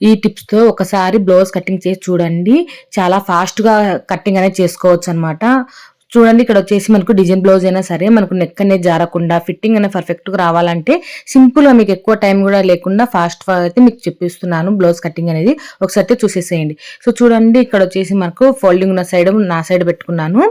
ఈ టిప్స్తో ఒకసారి blouse cutting చేసి చూడండి. చాలా ఫాస్ట్గా కటింగ్ అనేది చేసుకోవచ్చు అనమాట చూడండి ఇక్కడ వచ్చేసి మనకు డిజైన్ బ్లౌజ్ అయినా సరే మనకు నెక్ అనేది జారకుండా ఫిట్టింగ్ అనేది పర్ఫెక్ట్గా రావాలంటే సింపుల్గా మీకు ఎక్కువ టైం కూడా లేకుండా ఫాస్ట్ అయితే మీకు చెప్పిస్తున్నాను బ్లౌజ్ కటింగ్ అనేది. ఒకసారి చూసేసేయండి. సో చూడండి ఇక్కడ వచ్చేసి మనకు ఫోల్డింగ్ ఉన్న సైడ్ నా సైడ్ పెట్టుకున్నాను.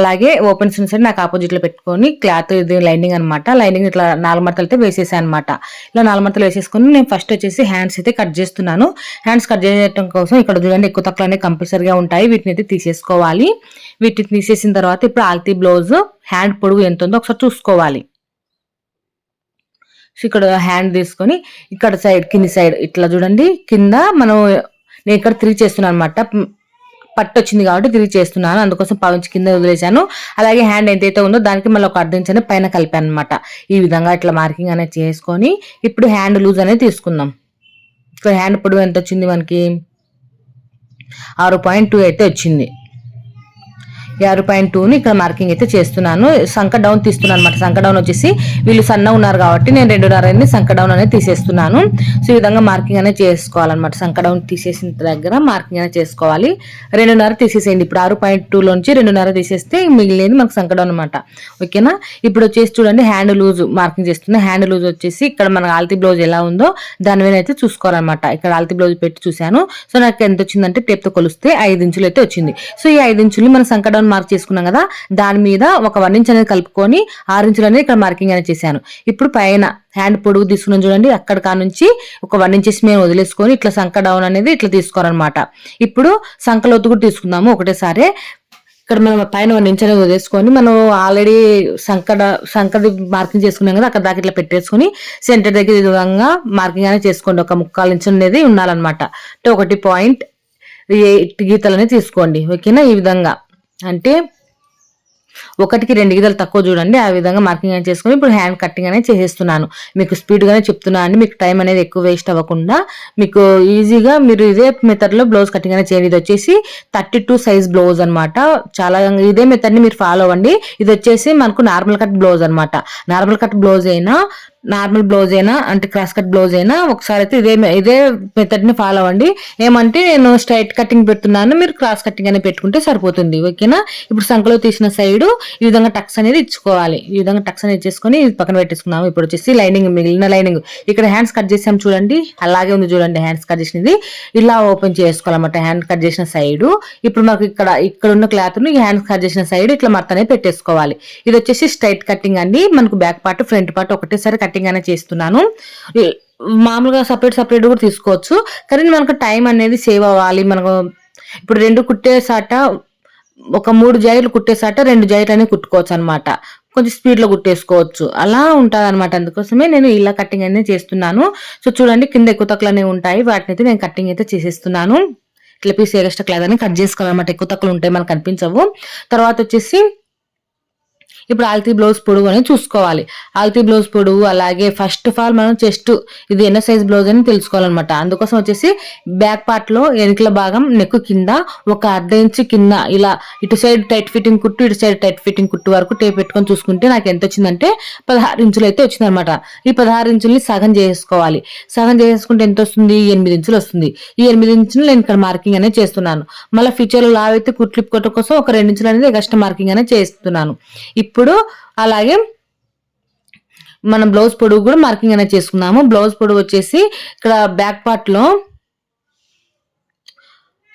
అలాగే ఓపెన్స్ ఉన్న సైడ్ నాకు ఆపోజిట్లో పెట్టుకొని క్లాత్ ఇది లైనింగ్ అనమాట లైనింగ్ ఇట్లా నాలుగు మడతలు అయితే వేసేసాను అనమాట ఇలా నాలుగు మడతలు వేసేసుకొని నేను ఫస్ట్ వచ్చేసి హ్యాండ్స్ అయితే కట్ చేస్తున్నాను. హ్యాండ్స్ కట్ చేయడం కోసం ఇక్కడ చూడండి ఎక్కువ తక్కువ అనేది కంపల్సరీగా ఉంటాయి. వీటిని అయితే తీసేసుకోవాలి. వీటిని తీసేసిన తర్వాత ఇప్పుడు ఆల్తీ బ్లౌజ్ హ్యాండ్ పొడుగు ఎంత ఉందో ఒకసారి చూసుకోవాలి. సో ఇక్కడ హ్యాండ్ తీసుకొని ఇక్కడ సైడ్ కింది సైడ్ ఇట్లా చూడండి. కింద మనం నేను ఇక్కడ తిరిగి చేస్తున్నాను అనమాట పట్టు వచ్చింది కాబట్టి తిరిగి చేస్తున్నాను. అందుకోసం పావించి కింద వదిలేశాను. అలాగే హ్యాండ్ ఎంతైతే ఉందో దానికి మళ్ళీ ఒక అర్ధం ఇంచ్ పైన కలిపాను అనమాట ఈ విధంగా ఇట్లా మార్కింగ్ అనేది చేసుకొని ఇప్పుడు హ్యాండ్ లూజ్ అనేది తీసుకుందాం. ఇక్కడ హ్యాండ్ పొడవు ఎంత వచ్చింది మనకి? ఆరు పాయింట్ టూ అయితే వచ్చింది. ఆరు పాయింట్ టూని ఇక్కడ మార్కింగ్ అయితే చేస్తున్నాను. సంక డౌన్ తీస్తున్నాను అనమాట సంక డౌన్ వచ్చేసి వీళ్ళు సన్న ఉన్నారు కాబట్టి నేను రెండున్నర సంక డౌన్ అనేది తీసేస్తున్నాను. సో ఈ విధంగా మార్కింగ్ అనేది చేసుకోవాలన్నమాట. సంక డౌన్ తీసేసిన దగ్గర మార్కింగ్ అనేది చేసుకోవాలి. రెండున్నర తీసేసేయండి. ఇప్పుడు ఆరు పాయింట్ టూలోంచి రెండున్నర తీసేస్తే మిగిలినది మనకు సంక డౌన్ అనమాట ఓకేనా? ఇప్పుడు వచ్చేసి చూడండి హ్యాండ్ లూజ్ మార్కింగ్ చేస్తుంది హ్యాండ్ లూజ్ వచ్చేసి ఇక్కడ మన ఆల్తీ బ్లౌజ్ ఎలా ఉందో దాని మీద అయితే చూసుకోవాలన్నమాట. ఇక్కడ ఆల్తీ బ్లౌజ్ పెట్టి చూశాను. సో నాకు ఎంత వచ్చిందంటే టేప్తో కొలిస్తే ఐదు ఇంచులు అయితే వచ్చింది. సో ఈ ఐదు ఇంచులు మనం సంక డౌన్ మార్క్ చేసుకున్నాం కదా దాని మీద ఒక వన్ ఇంచ్ అనేది కలుపుకొని ఆరు ఇంచులు అనేది ఇక్కడ మార్కింగ్ అనేది చేశాను. ఇప్పుడు పైన హ్యాండ్ పొడుగు తీసుకున్నాం చూడండి అక్కడ కా నుంచి ఒక వన్ ఇంచెస్ మేము వదిలేసుకొని ఇట్లా సంక డౌన్ అనేది ఇట్లా తీసుకోవాలన్నమాట. ఇప్పుడు సంకలోతు కూడా తీసుకుందాము ఒకటేసారి. ఇక్కడ మనం పైన వన్ ఇంచ్ అనేది వదిలేసుకొని మనం ఆల్రెడీ సంకడ సంకది మార్కింగ్ చేసుకున్నాం కదా అక్కడ దాకా ఇట్లా పెట్టేసుకొని సెంటర్ దగ్గర ఈ విధంగా మార్కింగ్ అనేది చేసుకోండి. ఒక ముక్కాలు ఇంచు అనేది ఉండాలన్నమాట. ఒకటి పాయింట్ ఎయిట్ గీతలు అనేది తీసుకోండి. ఓకేనా? ఈ విధంగా. అంటే ఒకటికి రెండు గీతలు తక్కువ చూడండి ఆ విధంగా మార్కింగ్ అనేది చేసుకొని ఇప్పుడు హ్యాండ్ కటింగ్ అనేది చేసేస్తున్నాను. మీకు స్పీడ్గానే చెప్తున్నాను అండి మీకు టైం అనేది ఎక్కువ వేస్ట్ అవ్వకుండా. మీకు ఈజీగా మీరు ఇదే మెథడ్లో బ్లౌజ్ కటింగ్ అనేది చేయండి. ఇది వచ్చేసి థర్టీ టూ సైజ్ బ్లౌజ్ అనమాట చాలా ఇదే మెథడ్ని మీరు ఫాలో అవ్వండి. ఇది వచ్చేసి మనకు నార్మల్ కట్ బ్లౌజ్ అనమాట నార్మల్ కట్ బ్లౌజ్ అయినా నార్మల్ బ్లౌజ్ అయినా అంటే క్రాస్ కట్ బ్లౌజ్ అయినా ఒకసారి అయితే ఇదే ఇదే మెథడ్ని ఫాలో అవ్వండి. ఏమంటే నేను స్ట్రైట్ కటింగ్ పెడుతున్నాను మీరు క్రాస్ కటింగ్ అనేది పెట్టుకుంటే సరిపోతుంది ఓకేనా? ఇప్పుడు సంఖలో తీసిన సైడ్ ఈ విధంగా టక్స్ అనేది ఇచ్చుకోవాలి. ఈ విధంగా టక్స్ అనేది ఇచ్చేసుకొని పక్కన పెట్టేసుకున్నాము ఇప్పుడు వచ్చేసి లైనింగ్ మిగిలిన లైనింగ్ ఇక్కడ హ్యాండ్స్ కట్ చేసాం చూడండి. అలాగే ఉంది చూడండి హ్యాండ్స్ కట్ చేసినది. ఇలా ఓపెన్ చేసుకోవాలన్నమాట హ్యాండ్ కట్ చేసిన సైడ్ ఇప్పుడు మాకు ఇక్కడ ఇక్కడ ఉన్న క్లాత్ను ఈ హ్యాండ్స్ కట్ చేసిన సైడ్ ఇట్లా మత్తనే పెట్టేసుకోవాలి. ఇది వచ్చేసి స్ట్రైట్ కటింగ్ అండి. మనకు బ్యాక్ పార్ట్ ఫ్రంట్ పార్ట్ ఒకటేసారి కటింగ్ అనేది చేస్తున్నాను. మామూలుగా సపరేట్ సపరేట్ కూడా తీసుకోవచ్చు. కానీ మనకు టైం అనేది సేవ్ అవ్వాలి. మనకు ఇప్పుడు రెండు కుట్టేసాట ఒక మూడు జాయిలు కుట్టేసాట రెండు జాయిలు అనేవి కుట్టుకోవచ్చు అనమాట కొంచెం స్పీడ్లో కుట్టేసుకోవచ్చు. అలా ఉంటుంది అనమాట అందుకోసమే నేను ఇలా కటింగ్ అనేది చేస్తున్నాను. సో చూడండి కింద ఎక్కువ తక్కువలు అనేవి ఉంటాయి. వాటిని అయితే నేను కటింగ్ అయితే చేసేస్తున్నాను. ఇట్లా పీస్ ఎక్స్ట్రా క్లాత్ అని కట్ చేసుకోవాలన్నమాట. ఎక్కువ తక్కువలు ఉంటాయి మనకు కనిపించవు. తర్వాత వచ్చేసి ఇప్పుడు ఆల్తీ బ్లౌజ్ పొడుగు అనేది చూసుకోవాలి. ఆల్తీ బ్లౌజ్ పొడుగు అలాగే ఫస్ట్ ఆఫ్ ఆల్ మనం చెస్ట్ ఇది ఎన్న సైజ్ బ్లౌజ్ అని తెలుసుకోవాలన్నమాట. అందుకోసం వచ్చేసి బ్యాక్ పార్ట్లో వెనుకల ఎనికల భాగం నెక్ కింద ఒక అర్ధ ఇంచు కింద ఇలా ఇటు సైడ్ టైట్ ఫిట్టింగ్ కుట్టు ఇటు సైడ్ టైట్ ఫిట్టింగ్ కుట్టు వరకు టేప్ పెట్టుకొని చూసుకుంటే నాకు ఎంత వచ్చిందంటే పదహారు ఇంచులు అయితే వచ్చిందనమాట ఈ పదహారు ఇంచుల్ని సగం చేసుకోవాలి. సగం చేసుకుంటే ఎంత వస్తుంది? ఎనిమిది ఇంచులు వస్తుంది. ఈ ఎనిమిది ఇంచులు నేను ఇక్కడ మార్కింగ్ అనేది చేస్తున్నాను. మళ్ళీ ఫ్యూచర్లో లావ్ అయితే కుట్లిప్ కొట్ట కోసం ఒక రెండు ఇంచులు అనేది ఎక్స్ట్రా మార్కింగ్ అనేది చేస్తున్నాను. ఇప్పుడు ఇప్పుడు అలాగే మనం బ్లౌజ్ పొడుగు కూడా మార్కింగ్ అనేది చేసుకున్నాము బ్లౌజ్ పొడుగు వచ్చేసి ఇక్కడ బ్యాక్ పార్ట్లో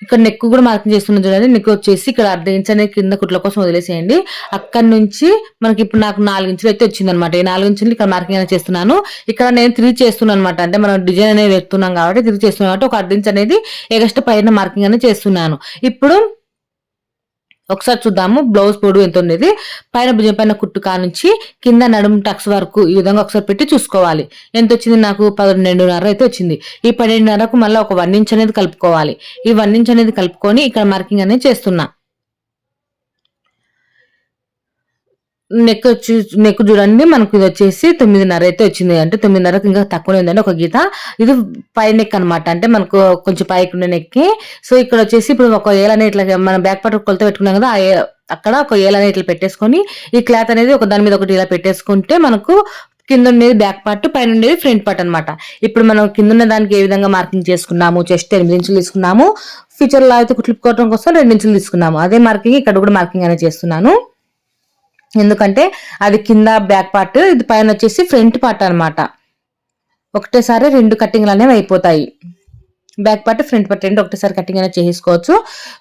ఇక్కడ నెక్ కూడా మార్కింగ్ చేస్తున్నాం చూడండి. నెక్ వచ్చేసి ఇక్కడ అర్ధ ఇంచ్ అనేది కింద కుట్ల కోసం వదిలేసేయండి. అక్కడ నుంచి మనకి ఇప్పుడు నాకు నాలుగు ఇంచులు అయితే వచ్చింది అనమాట ఈ నాలుగు ఇంచులు ఇక్కడ మార్కింగ్ అనేది చేస్తున్నాను. ఇక్కడ నేను తిరిగి చేస్తున్నాను అనమాట అంటే మనం డిజైన్ అనేది వెళ్తున్నాం కాబట్టి తిరిగి చేస్తున్నాం కాబట్టి ఒక అర్ధ ఇంచ్ అనేది ఎగస్ట్ పైన మార్కింగ్ అనేది చేస్తున్నాను. ఇప్పుడు ఒకసారి చూద్దాము బ్లౌజ్ పొడు ఎంత ఉండేది పైన భుజం పైన కుట్టు నుంచి కింద నడుము టక్స్ వరకు ఈ విధంగా ఒకసారి పెట్టి చూసుకోవాలి. ఎంత వచ్చింది నాకు? పన్నెండున్నర అయితే వచ్చింది. ఈ పన్నెండున్నరకు మళ్ళీ ఒక వన్ ఇంచ్ అనేది కలుపుకోవాలి. ఈ వన్ ఇంచ్ అనేది కలుపుకొని ఇక్కడ మార్కింగ్ అనేది చేస్తున్నా. నెక్ వచ్చి నెక్ చూడండి మనకు ఇది వచ్చేసి తొమ్మిదిన్నర అయితే వచ్చింది. అంటే తొమ్మిదిన్నరకు ఇంకా తక్కువనే ఉందండి ఒక గీత. ఇది పై నెక్ అనమాట అంటే మనకు కొంచెం పైకి ఉండే నెక్కి. సో ఇక్కడ వచ్చేసి ఇప్పుడు ఒక ఏలని ఇట్లా మనం బ్యాక్ పార్ట్ కొలత పెట్టుకున్నాం కదా అక్కడ ఒక ఏలని ఇట్లా పెట్టేసుకొని ఈ క్లాత్ అనేది ఒక దాని మీద ఒకటి ఇలా పెట్టేసుకుంటే మనకు కింద ఉండేది బ్యాక్ పార్ట్ పైన ఉండేది ఫ్రంట్ పార్ట్ అనమాట ఇప్పుడు మనం కింద ఉన్న దానికి ఏ విధంగా మార్కింగ్ చేసుకున్నాము చెస్ట్ ఎనిమిది ఇంచులు తీసుకున్నాము ఫ్యూచర్లో అయితే కుట్లుపుకోవడం కోసం రెండు ఇంచులు తీసుకున్నాము. అదే మార్కింగ్ ఇక్కడ కూడా మార్కింగ్ అనేది చేస్తున్నాను. ఎందుకంటే అది కింద బ్యాక్ పార్ట్ ఇది పైన వచ్చేసి ఫ్రంట్ పార్ట్ అనమాట ఒకటేసారి రెండు కట్టింగ్లు అనేవి అయిపోతాయి. బ్యాక్ పార్ట్ ఫ్రంట్ పార్ట్ రెండు ఒకటేసారి కటింగ్ అనేది చేసుకోవచ్చు.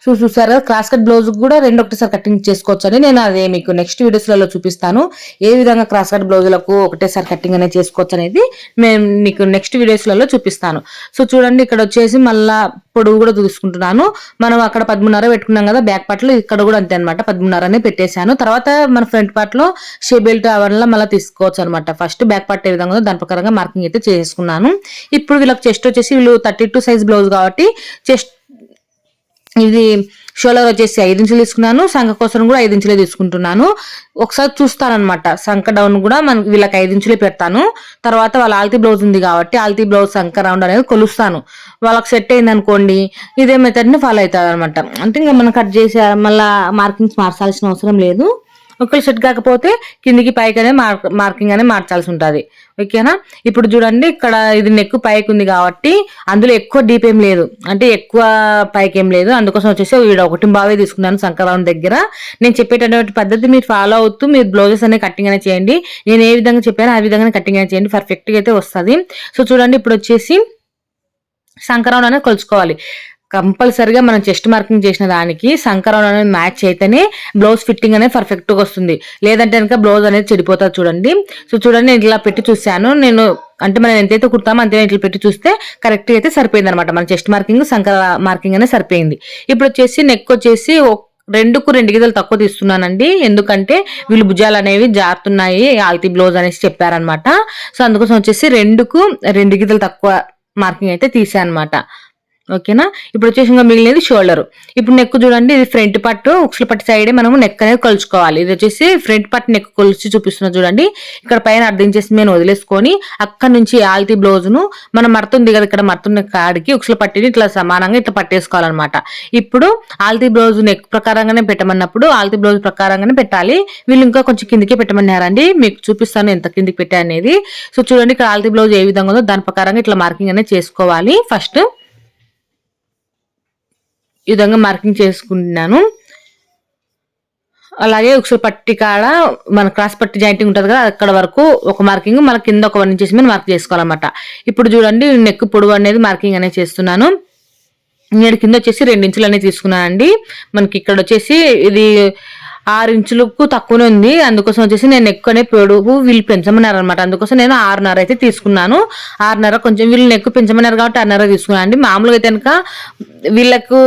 సో చూసారు క్రాస్ కట్ బ్లౌజ్ కూడా రెండు ఒకటేసారి కటింగ్ చేసుకోవచ్చు అని నేను అదే మీకు నెక్స్ట్ వీడియోస్లలో చూపిస్తాను. ఏ విధంగా క్రాస్ కట్ బ్లౌజులకు ఒకటేసారి కటింగ్ అనేది చేసుకోవచ్చు అనేది మేము మీకు నెక్స్ట్ వీడియోస్లలో చూపిస్తాను. సో చూడండి ఇక్కడ వచ్చేసి మళ్ళా పొడవు కూడా చూసుకుంటున్నాను. మనం అక్కడ పదమూడున్నర పెట్టుకున్నాం కదా బ్యాక్ పార్ట్లో ఇక్కడ కూడా అంతే అనమాట పదమూడున్నర అనే పెట్టేశాను. తర్వాత మన ఫ్రంట్ పార్ట్లో షే బెల్ట్ అవన్నీ మళ్ళీ తీసుకోవచ్చు అనమాట ఫస్ట్ బ్యాక్ పార్ట్ ఏ విధంగా దాని ప్రకారంగా మార్కింగ్ అయితే చేసుకున్నాను ఇప్పుడు వీళ్ళకి చెస్ట్ వచ్చేసి వీళ్ళు థర్టీ టూ సైజ్ బ్లౌజ్ కాబట్టి చెస్ట్ ఇది షోలర్ వచ్చేసి ఐదు ఇంచులు తీసుకున్నాను. శంఖ కోసం కూడా ఐదు ఇంచులే తీసుకుంటున్నాను. ఒకసారి చూస్తానమాట సంఖ డౌన్ కూడా మనకి వీళ్ళకి ఐదు ఇంచులే పెడతాను. తర్వాత వాళ్ళ ఆల్తీ బ్లౌజ్ ఉంది కాబట్టి ఆల్తీ బ్లౌజ్ సంఖ రౌండ్ అనేది కొలుస్తాను. వాళ్ళకి సెట్ అయింది అనుకోండి ఇదే మెథడ్ని ఫాలో అవుతారు అనమాట అంటే ఇంకా మనం కట్ చేసి మళ్ళీ మార్కింగ్స్ మార్చాల్సిన అవసరం లేదు. ఒకళ్ళు సెట్ కాకపోతే కిందికి పైకి అనే మార్క్ మార్కింగ్ అనేది మార్చాల్సి ఉంటుంది. ఓకేనా? ఇప్పుడు చూడండి ఇక్కడ ఇది నెక్ పైకి ఉంది కాబట్టి అందులో ఎక్కువ డీప్ ఏం లేదు. అంటే ఎక్కువ పైకి ఏం లేదు. అందుకోసం వచ్చేసి వీడు ఒకటి బావే తీసుకున్నాను సంక్రాంతి దగ్గర. నేను చెప్పేటటువంటి పద్ధతి మీరు ఫాలో అవుతూ మీరు బ్లౌజెస్ అనేవి కటింగ్ అనేది చేయండి. నేను ఏ విధంగా చెప్పానో ఆ విధంగా కటింగ్ అనేది చేయండి. పర్ఫెక్ట్గా అయితే వస్తుంది. సో చూడండి ఇప్పుడు వచ్చేసి సంక్రాంతి అనేది కొలుచుకోవాలి. కంపల్సరిగా మనం చెస్ట్ మార్కింగ్ చేసిన దానికి సంకరం అనేది మ్యాచ్ అయితేనే బ్లౌజ్ ఫిట్టింగ్ అనేది పర్ఫెక్ట్గా వస్తుంది. లేదంటే కనుక బ్లౌజ్ అనేది చెడిపోతుంది చూడండి. సో చూడండి నేను ఇట్లా పెట్టి చూశాను. నేను అంటే మనం ఎంతైతే కుడతామో అంతే ఇట్లా పెట్టి చూస్తే కరెక్ట్గా అయితే సరిపోయింది అనమాట మన చెస్ట్ మార్కింగ్ సంకర మార్కింగ్ అనేది సరిపోయింది. ఇప్పుడు వచ్చేసి నెక్ వచ్చేసి రెండుకు రెండు గీతలు తక్కువ తీస్తున్నానండి. ఎందుకంటే వీళ్ళు భుజాలు అనేవి జారుతున్నాయి ఆల్తీ బ్లౌజ్ అనేసి చెప్పారనమాట సో అందుకోసం వచ్చేసి రెండుకు రెండు గీతలు తక్కువ మార్కింగ్ అయితే తీసాను అనమాట ఓకేనా? ఇప్పుడు వచ్చేసి ఇంకా మిగిలినది షోల్డర్ ఇప్పుడు నెక్ చూడండి ఇది ఫ్రంట్ పట్టు ఉక్సుల పట్టు సైడే మనము నెక్ అనేది కొలుచుకోవాలి. ఇది వచ్చేసి ఫ్రంట్ పట్టు నెక్ కొలిచి చూపిస్తున్నా చూడండి. ఇక్కడ పైన అర్థం చేసి మేము వదిలేసుకొని అక్కడ నుంచి ఆల్తీ బ్లౌజ్ను మనం మడుతుంది కదా ఇక్కడ మడుతున్న కాడికి ఉక్సుల పట్టిని ఇట్లా సమానంగా ఇట్లా పట్టేసుకోవాలన్నమాట. ఇప్పుడు ఆల్తీ బ్లౌజ్ నెక్ ప్రకారంగానే పెట్టమన్నప్పుడు ఆల్తీ బ్లౌజ్ ప్రకారంగానే పెట్టాలి. వీళ్ళు ఇంకా కొంచెం కిందికి పెట్టమన్నారండి. మీకు చూపిస్తాను ఎంత కిందికి పెట్టా అనేది సో చూడండి ఇక్కడ ఆల్తీ బ్లౌజ్ ఏ విధంగా ఉందో దాని ప్రకారంగా ఇట్లా మార్కింగ్ అనేది చేసుకోవాలి. ఫస్ట్ ఈ విధంగా మార్కింగ్ చేసుకుంటున్నాను. అలాగే ఒకసారి పట్టి కాడ మన క్రాస్ పట్టి జాయింటింగ్ ఉంటుంది కదా అక్కడ వరకు ఒక మార్కింగ్ మన కింద ఒక వన్ ఇంచెస్ మీద మార్క్ చేసుకోవాలన్నమాట. ఇప్పుడు చూడండి నెక్ పొడవు అనేది మార్కింగ్ అనేది చేస్తున్నాను. నేను కింద వచ్చేసి రెండు ఇంచులు అనేది తీసుకున్నానండి మనకి ఇక్కడ వచ్చేసి ఇది ఆరు ఇంచులకు తక్కువనే ఉంది. అందుకోసం వచ్చేసి నేను ఎక్కువనే పొడుగు వీళ్ళు పెంచమన్నారు అనమాట అందుకోసం నేను ఆరున్నర అయితే తీసుకున్నాను. ఆరున్నర కొంచెం వీళ్ళు నెక్కు పెంచమన్నారు కాబట్టి ఆరున్నర తీసుకున్నాను అండి. మామూలుగా అయితే కనుక వీళ్ళకు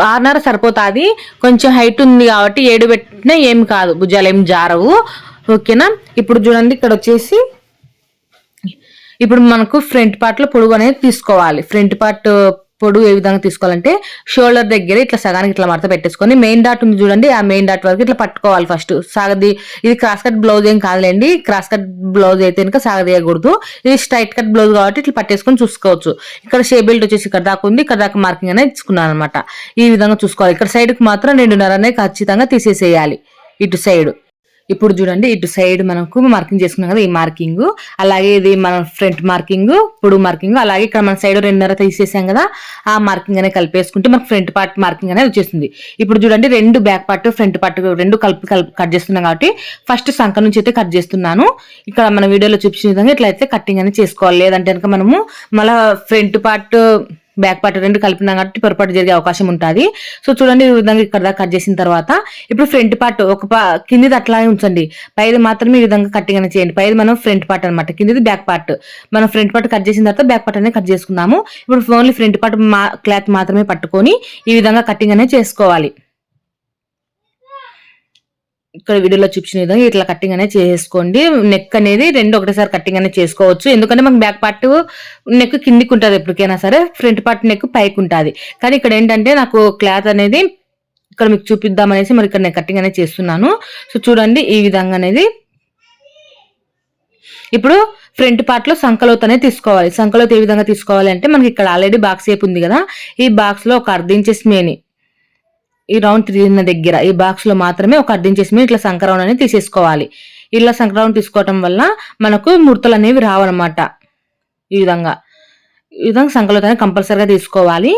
ఆరున్నర సరిపోతుంది. కొంచెం హైట్ ఉంది కాబట్టి ఏడు పెట్టినా ఏం కాదు. భుజాలు ఏం జారవు. ఓకేనా? ఇప్పుడు చూడండి ఇక్కడ వచ్చేసి ఇప్పుడు మనకు ఫ్రంట్ పార్ట్లో పొడుగు అనేది తీసుకోవాలి. ఫ్రంట్ పార్ట్ పొడుగు ఏ విధంగా తీసుకోవాలంటే షోల్డర్ దగ్గర ఇట్లా సగానికి ఇట్లా మడత పెట్టేసుకొని మెయిన్ డాట్ ఉంది చూడండి. ఆ మెయిన్ డాట్ వరకు ఇట్లా పట్టుకోవాలి ఫస్ట్ సాగది ఇది క్రాస్ కట్ బ్లౌజ్ ఏం కాదులేండి. క్రాస్ కట్ బ్లౌజ్ అయితే ఇంకా సాగదీయకూడదు. ఇది స్ట్రైట్ కట్ బ్లౌజ్ కాబట్టి ఇట్లా పట్టేసుకొని చూసుకోవచ్చు. ఇక్కడ షే బెల్ట్ వచ్చేసి ఇక్కడ దాకా ఉంది. ఇక్కడ దాకా మార్కింగ్ అనేది ఇచ్చుకున్నాను అనమాట ఈ విధంగా చూసుకోవాలి. ఇక్కడ సైడ్కి మాత్రం రెండున్నర అనేది ఖచ్చితంగా తీసేసేయాలి. ఇటు సైడ్ ఇప్పుడు చూడండి ఇటు సైడ్ మనకు మార్కింగ్ చేసుకున్నాం కదా ఈ మార్కింగ్ అలాగే ఇది మన ఫ్రంట్ మార్కింగ్ పొడుగు మార్కింగ్ అలాగే ఇక్కడ మన సైడ్ రెండున్నర తీసేసాం కదా ఆ మార్కింగ్ అనేది కలిపేసుకుంటే మనకు ఫ్రంట్ పార్ట్ మార్కింగ్ అనేది వచ్చేస్తుంది. ఇప్పుడు చూడండి రెండు బ్యాక్ పార్ట్ ఫ్రంట్ పార్ట్ రెండు కలిపి కలిపి కట్ చేస్తున్నాం కాబట్టి ఫస్ట్ సంఖ నుంచి అయితే కట్ చేస్తున్నాను. ఇక్కడ మన వీడియోలో చూపించిన విధంగా ఇట్లా అయితే కట్టింగ్ అనేది చేసుకోవాలి. లేదంటే కనుక మనము మళ్ళీ ఫ్రంట్ పార్ట్ బ్యాక్ పార్ట్ రెండు కలిపినాం కాబట్టి పొరపాటు జరిగే అవకాశం ఉంటుంది. సో చూడండి ఈ విధంగా ఇక్కడ దాకా కట్ చేసిన తర్వాత ఇప్పుడు ఫ్రంట్ పార్ట్ ఒక కిందిది అట్లానే ఉంచండి. పైది మాత్రమే ఈ విధంగా కట్టింగ్ అనేది చేయండి. పైది మనం ఫ్రంట్ పార్ట్ అనమాట కిందిది బ్యాక్ పార్ట్. మనం ఫ్రంట్ పార్ట్ కట్ చేసిన తర్వాత బ్యాక్ పార్ట్ అనేది కట్ చేసుకుందాము ఇప్పుడు ఓన్లీ ఫ్రంట్ పార్ట్ క్లాత్ మాత్రమే పట్టుకొని ఈ విధంగా కట్టింగ్ అనేది చేసుకోవాలి. ఇక్కడ వీడియోలో చూపించిన విధంగా ఇట్లా కట్టింగ్ అనేది చేసుకోండి. నెక్ అనేది రెండు ఒకటేసారి కట్టింగ్ అనేది చేసుకోవచ్చు. ఎందుకంటే మనకు బ్యాక్ పార్ట్ నెక్ కిందికి ఉంటుంది ఎప్పటికైనా సరే ఫ్రంట్ పార్ట్ నెక్ పైకి ఉంటుంది. కానీ ఇక్కడ ఏంటంటే నాకు క్లాత్ అనేది ఇక్కడ మీకు చూపిద్దాం అనేసి మరి ఇక్కడ నేను కట్టింగ్ అనేది చేస్తున్నాను. సో చూడండి ఈ విధంగా అనేది. ఇప్పుడు ఫ్రంట్ పార్ట్లో సంకలోత్ అనేది తీసుకోవాలి. సంకలోత్ ఏ విధంగా తీసుకోవాలి అంటే మనకి ఇక్కడ ఆల్రెడీ బాక్స్ షేప్ ఉంది కదా. ఈ బాక్స్లో ఒక అర్ధ ఇంచెస్ మేని ఈ రౌండ్ తిరిగిన దగ్గర ఈ బాక్స్లో మాత్రమే ఒక అర్థం చేసి ఇట్లా సంకరౌండ్ అనేది తీసేసుకోవాలి. ఇలా సంక్రమణ తీసుకోవటం వల్ల మనకు ముడతలు అనేవి రావన్నమాట. ఈ విధంగా. ఈ విధంగా సంకలోతనే కంపల్సరిగా తీసుకోవాలి.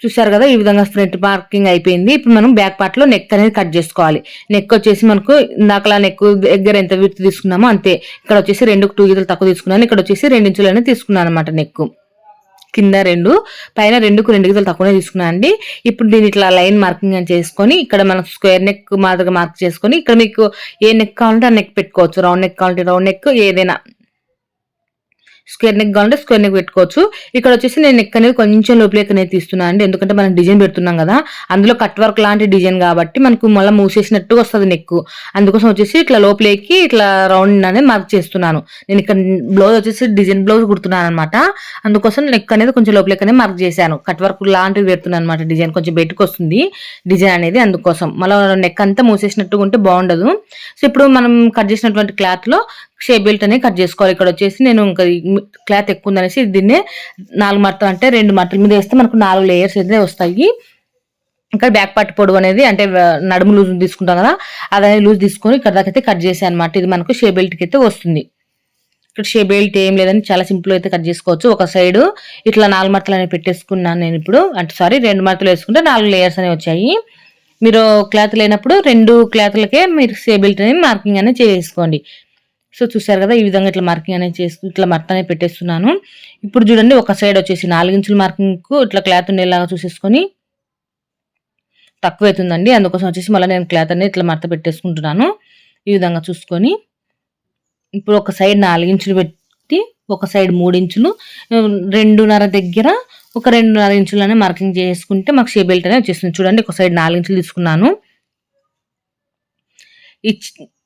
చూసారు కదా ఈ విధంగా ఫ్రంట్ మార్కింగ్ అయిపోయింది. ఇప్పుడు మనం బ్యాక్ పార్ట్లో నెక్ అనేది కట్ చేసుకోవాలి. నెక్ వచ్చేసి మనకు ఇందాకలా నెక్ దగ్గర ఎంత విత్ తీసుకున్నామో అంతే. ఇక్కడ వచ్చేసి రెండు టూ గీతలు తక్కువ తీసుకున్నాను. ఇక్కడ వచ్చేసి రెండు ఇంచులు అనేది తీసుకున్నాను అనమాట నెక్ కింద రెండు పైన రెండుకు రెండు గీతలు తక్కువనే తీసుకున్నాను అండి. ఇప్పుడు దీని ఇట్లా లైన్ మార్కింగ్ అని చేసుకొని ఇక్కడ మనం స్క్వేర్ నెక్ మాదిరిగా మార్క్ చేసుకొని ఇక్కడ మీకు ఏ నెక్ కావాలంటే ఆ నెక్ పెట్టుకోవచ్చు. రౌండ్ నెక్ కావాలంటే రౌండ్ నెక్ ఏదైనా స్క్వేర్ నెక్ కావాలంటే స్క్వేర్ నెక్ పెట్టుకోవచ్చు. ఇక్కడ వచ్చేసి నేను నెక్ అనేది కొంచెం లోపలికి అనేది తీస్తున్నాను అండి. ఎందుకంటే మనం డిజైన్ పెడుతున్నాం కదా. అందులో కట్ వర్క్ లాంటి డిజైన్ కాబట్టి మనకు మళ్ళీ మూసేసినట్టుగా వస్తుంది నెక్ అందుకోసం వచ్చేసి ఇట్లా లోపలికి ఇట్లా రౌండ్ అనేది మార్క్ చేస్తున్నాను. నేను ఇక్కడ బ్లౌజ్ వచ్చేసి డిజైన్ బ్లౌజ్ కుడుతున్నాను అనమాట అందుకోసం నెక్ అనేది కొంచెం లోపలికి అనేది మార్క్ చేశాను. కట్ వర్క్ లాంటివి పెడుతున్నాను అనమాట డిజైన్ కొంచెం బయటకు వస్తుంది. డిజైన్ అనేది అందుకోసం. మళ్ళీ నెక్ అంతా మూసేసినట్టుగా ఉంటే బాగుండదు. సో ఇప్పుడు మనం కట్ చేసినటువంటి క్లాత్లో షేప్ బెల్ట్ అనేది కట్ చేసుకోవాలి. ఇక్కడ వచ్చేసి నేను ఇంకా క్లాత్ ఎక్కువ ఉందనేసి దీన్నే నాలుగు మడతలు అంటే రెండు మడతల. మీద వేస్తే మనకు నాలుగు లేయర్స్ అయితే వస్తాయి. ఇక్కడ బ్యాక్ పార్ట్ పొడవు అనేది అంటే నడుము లూజ్ తీసుకుంటాం కదా అదే లూజ్ తీసుకొని ఇక్కడ దాకా అయితే కట్ చేసాను అనమాట ఇది మనకు షే బెల్ట్కి అయితే వస్తుంది. ఇక్కడ షే బెల్ట్ ఏం లేదని చాలా సింపుల్ అయితే కట్ చేసుకోవచ్చు. ఒక సైడ్ ఇట్లా నాలుగు మడతలు అనేవి పెట్టేసుకున్నాను నేను ఇప్పుడు. అంటే సారీ రెండు మడతలు వేసుకుంటే నాలుగు లేయర్స్ అనేవి వచ్చాయి. మీరు క్లాత్ లేనప్పుడు రెండు క్లాత్లకే మీరు షే బెల్ట్ అనేది మార్కింగ్ అనేది చేసుకోండి. సో చూసారు కదా ఈ విధంగా ఇట్లా మార్కింగ్ అనేది చేస్తూ ఇట్లా మర్త అనేది పెట్టేస్తున్నాను. ఇప్పుడు చూడండి ఒక సైడ్ వచ్చేసి నాలుగించుల మార్కింగ్కు ఇట్లా క్లాత్ ఉండేలాగా చూసేసుకొని తక్కువ అవుతుందండి అందుకోసం వచ్చేసి మళ్ళీ నేను క్లాత్ అనేది ఇట్లా మర్త పెట్టేసుకుంటున్నాను. ఈ విధంగా చూసుకొని ఇప్పుడు ఒక సైడ్ నాలుగించులు పెట్టి ఒక సైడ్ మూడించులు రెండున్నర దగ్గర ఒక రెండున్నర ఇంచులనే మార్కింగ్ చేసుకుంటే మాకు షే బెల్ట్ అనేది వచ్చేస్తుంది. చూడండి ఒక సైడ్ నాలుగించులు తీసుకున్నాను.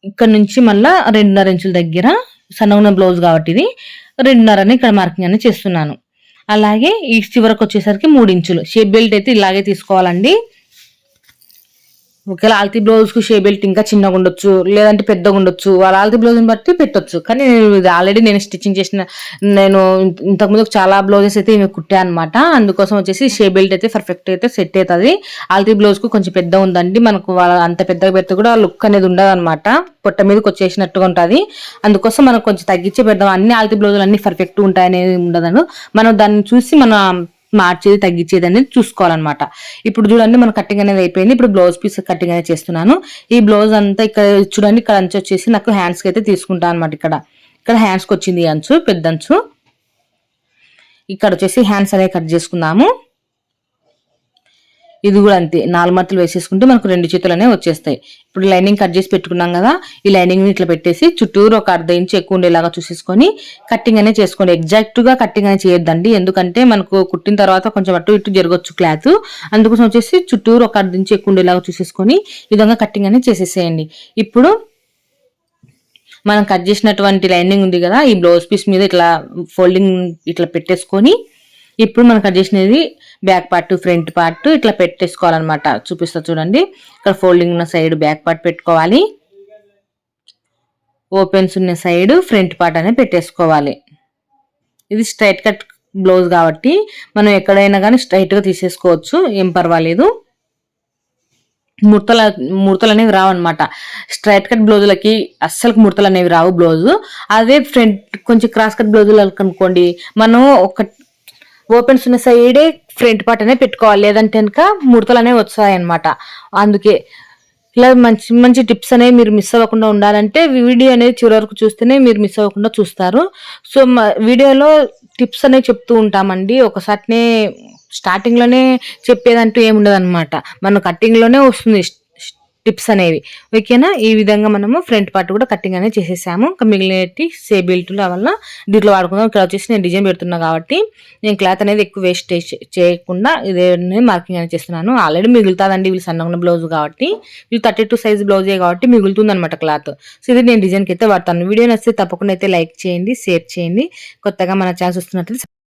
ఇక్కడ నుంచి మళ్ళా రెండున్నర ఇంచుల దగ్గర సన్నగున్న బ్లౌజ్ కాబట్టి ఇది రెండున్నరని ఇక్కడ మార్కింగ్ అనేది చేస్తున్నాను. అలాగే ఈ చివరకు వచ్చేసరికి మూడు ఇంచులు. షేప్ బెల్ట్ అయితే ఇలాగే తీసుకోవాలండి. ఒకవేళ ఆల్తీ బ్లౌజ్కి షే బెల్ట్ ఇంకా చిన్నగా ఉండొచ్చు లేదంటే పెద్దగా ఉండొచ్చు వాళ్ళ ఆల్తీ బ్లౌజ్ని బట్టి పెట్టొచ్చు. కానీ ఇది ఆల్రెడీ నేను స్టిచ్చింగ్ చేసిన నేను ఇంతకుముందు చాలా బ్లౌజెస్ అయితే ఇవి కుట్టా అనమాట అందుకోసం వచ్చేసి షే బెల్ట్ అయితే పర్ఫెక్ట్ అయితే సెట్ అవుతుంది. ఆల్తీ బ్లౌజ్కు కొంచెం పెద్ద ఉందండి. మనకు వాళ్ళ అంత పెద్దగా పెడితే కూడా లుక్ అనేది ఉండదు అనమాట పొట్ట మీదకి వచ్చేసినట్టుగా ఉంటుంది. అందుకోసం మనం కొంచెం తగ్గించే పెడదాం. అన్ని ఆల్తీ బ్లౌజులు అన్ని పర్ఫెక్ట్ ఉంటాయనేది ఉండదు మనం దాన్ని చూసి మన మార్చేది తగ్గించేది అనేది చూసుకోవాలన్నమాట. ఇప్పుడు చూడండి మన కటింగ్ అనేది అయిపోయింది. ఇప్పుడు బ్లౌజ్ పీస్ కటింగ్ అనేది చేస్తున్నాను. ఈ బ్లౌజ్ అంతా ఇక్కడ చూడండి ఇక్కడ అంచు వచ్చేసి నాకు హ్యాండ్స్కి అయితే తీసుకుంటాను అనమాట ఇక్కడ. ఇక్కడ హ్యాండ్స్కి వచ్చింది అంచు పెద్ద అంచు. ఇక్కడ వచ్చేసి హ్యాండ్స్ అనేవి కట్ చేసుకుందాము. ఇది కూడా అంతే. నాలుగు మట్టలు వేసేసుకుంటే మనకు రెండు చేతులు అనేవి వచ్చేస్తాయి. ఇప్పుడు లైనింగ్ కట్ చేసి పెట్టుకున్నాం కదా ఈ లైనింగ్ని ఇట్లా పెట్టేసి చుట్టూరు ఒక అర్ధ ఇంచు ఎక్కువ ఉండేలాగా చూసేసుకొని కట్టింగ్ అనేది చేసుకోండి. ఎగ్జాక్ట్గా కట్టింగ్ అనేది చేయొద్దండి. ఎందుకంటే మనకు కుట్టిన తర్వాత కొంచెం అటు ఇటు జరగచ్చు క్లాత్ అందుకోసం వచ్చేసి చుట్టూరు ఒక అర్ధ ఇంచు ఎక్కువ ఉండేలాగా చూసేసుకొని ఈ విధంగా కట్టింగ్ అనేది చేసేసేయండి. ఇప్పుడు మనం కట్ చేసినటువంటి లైనింగ్ ఉంది కదా ఈ బ్లౌజ్ పీస్ మీద ఇట్లా ఫోల్డింగ్ ఇట్లా పెట్టేసుకొని ఇప్పుడు మనం కట్ చేసినది బ్యాక్ పార్ట్ ఫ్రంట్ పార్ట్ ఇట్లా పెట్టేసుకోవాలన్నమాట. చూపిస్తా చూడండి. ఇక్కడ ఫోల్డింగ్ ఉన్న సైడ్ బ్యాక్ పార్ట్ పెట్టుకోవాలి. ఓపెన్స్ ఉన్న సైడ్ ఫ్రంట్ పార్ట్ అనేది పెట్టేసుకోవాలి. ఇది స్ట్రైట్ కట్ బ్లౌజ్ కాబట్టి మనం ఎక్కడైనా కానీ స్ట్రైట్గా తీసేసుకోవచ్చు. ఏం పర్వాలేదు. ముడతల ముడతలు అనేవి రావు అనమాట స్ట్రైట్ కట్ బ్లౌజులకి అస్సలు ముడతలు అనేవి రావు బ్లౌజు అదే ఫ్రంట్ కొంచెం క్రాస్ కట్ బ్లౌజులు అనుకోండి మనం ఒక ఓపెన్స్ ఉన్న సైడే ఫ్రంట్ పార్ట్ అనేది పెట్టుకోవాలి. లేదంటే కనుక ముడతలు అనేవి వచ్చాయన్నమాట అందుకే ఇలా మంచి మంచి టిప్స్ అనేవి మీరు మిస్ అవ్వకుండా ఉండాలంటే వీడియో అనేది చివరి వరకు చూస్తేనే మీరు మిస్ అవ్వకుండా చూస్తారు. సో వీడియోలో టిప్స్ అనేవి చెప్తూ ఉంటామండి. ఒకసారినే స్టార్టింగ్లోనే చెప్పేదంటూ ఏముండదు అనమాట మన కట్టింగ్లోనే వస్తుంది. టిప్స్ అనేవి. ఓకేనా? ఈ విధంగా మనము ఫ్రంట్ పార్ట్ కూడా కటింగ్ అనేది చేసేసాము. ఇంకా మిగిలినటి సే బెల్ట్లు వల్ల దీంట్లో వాడుకుందాం. ఇక్కడ వచ్చేసి నేను డిజైన్ పెడుతున్నా కాబట్టి నేను క్లాత్ అనేది ఎక్కువ వేస్ట్ చేయకుండా ఇదే మార్కింగ్ అనేది చేస్తున్నాను. ఆల్రెడీ మిగులుతుందండి వీళ్ళు సన్నగా బ్లౌజ్ కాబట్టి. వీళ్ళు థర్టీ టూ సైజ్ బ్లౌజే కాబట్టి మిగులుతుంది అనమాట క్లాత్. సో ఇది నేను డిజైన్కి అయితే వాడతాను. వీడియో నచ్చితే తప్పకుండా అయితే లైక్ చేయండి షేర్ చేయండి. కొత్తగా మన ఛాన్స్ వస్తున్నట్లయితే